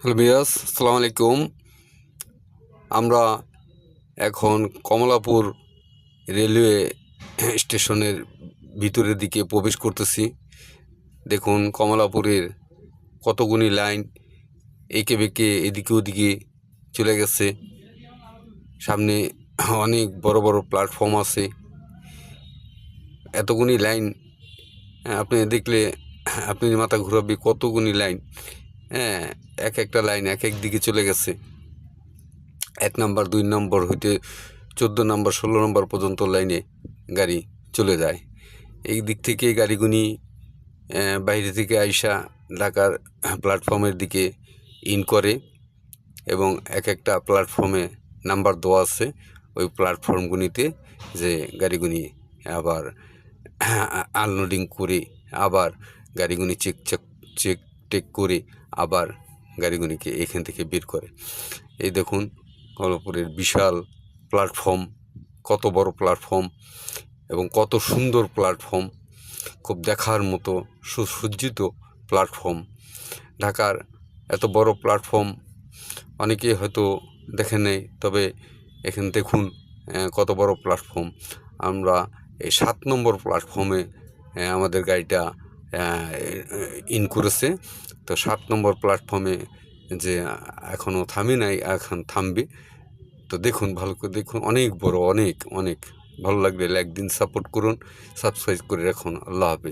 Hello বিয়াস সালাম আলাইকুম। আমরা এখন কমলাপুর রেলওয়ে স্টেশনের ভিতরের দিকে প্রবেশ করতেছি। দেখুন, কমলাপুরের কতগুনি লাইন একে বেঁকে এদিকে ওদিকে চলে গেছে। সামনে অনেক বড় বড় প্ল্যাটফর্ম আছে। এতগুনি লাইন আপনি দেখলে, আপনি মাথা ঘুরাবে কতগুনি লাইন। হ্যাঁ এক একটা লাইন এক এক দিকে চলে গেছে। এক নম্বর, দুই নম্বর, হইতে চোদ্দ নম্বর, ষোলো নম্বর পর্যন্ত লাইনে গাড়ি চলে যায়। এই দিক থেকে গাড়িগুনি বাইরে থেকে আইসা ঢাকার প্ল্যাটফর্মের দিকে ইন করে এবং এক একটা প্ল্যাটফর্মে নাম্বার দেওয়া আছে। ওই প্ল্যাটফর্মগুলিতে যে গাড়িগুনি আবার আনলোডিং করে আবার গাড়িগুনি চেক চেক চেক টেক করে আবার গাড়িগুলিকে এখান থেকে বের করে। এই দেখুন কমলাপুরের বিশাল প্ল্যাটফর্ম কত বড় প্ল্যাটফর্ম এবং কত সুন্দর প্ল্যাটফর্ম খুব দেখার মতো সুসজ্জিত প্ল্যাটফর্ম ঢাকার এত বড় প্ল্যাটফর্ম অনেকে হয়তো দেখে নেই, তবে এখানে দেখুন কত বড় প্ল্যাটফর্ম আমরা এই সাত নম্বর প্ল্যাটফর্মে আমাদের গাড়িটা ইন করেছে। তো সাত নম্বর প্ল্যাটফর্মে যে এখনও থামে নাই, এখন থামবে। তো দেখুন, ভালো করে দেখুন, অনেক বড়, অনেক অনেক। ভালো লাগবে একদিন সাপোর্ট করুন সাবস্ক্রাইব করে রাখুন। আল্লাহ হাফিজ।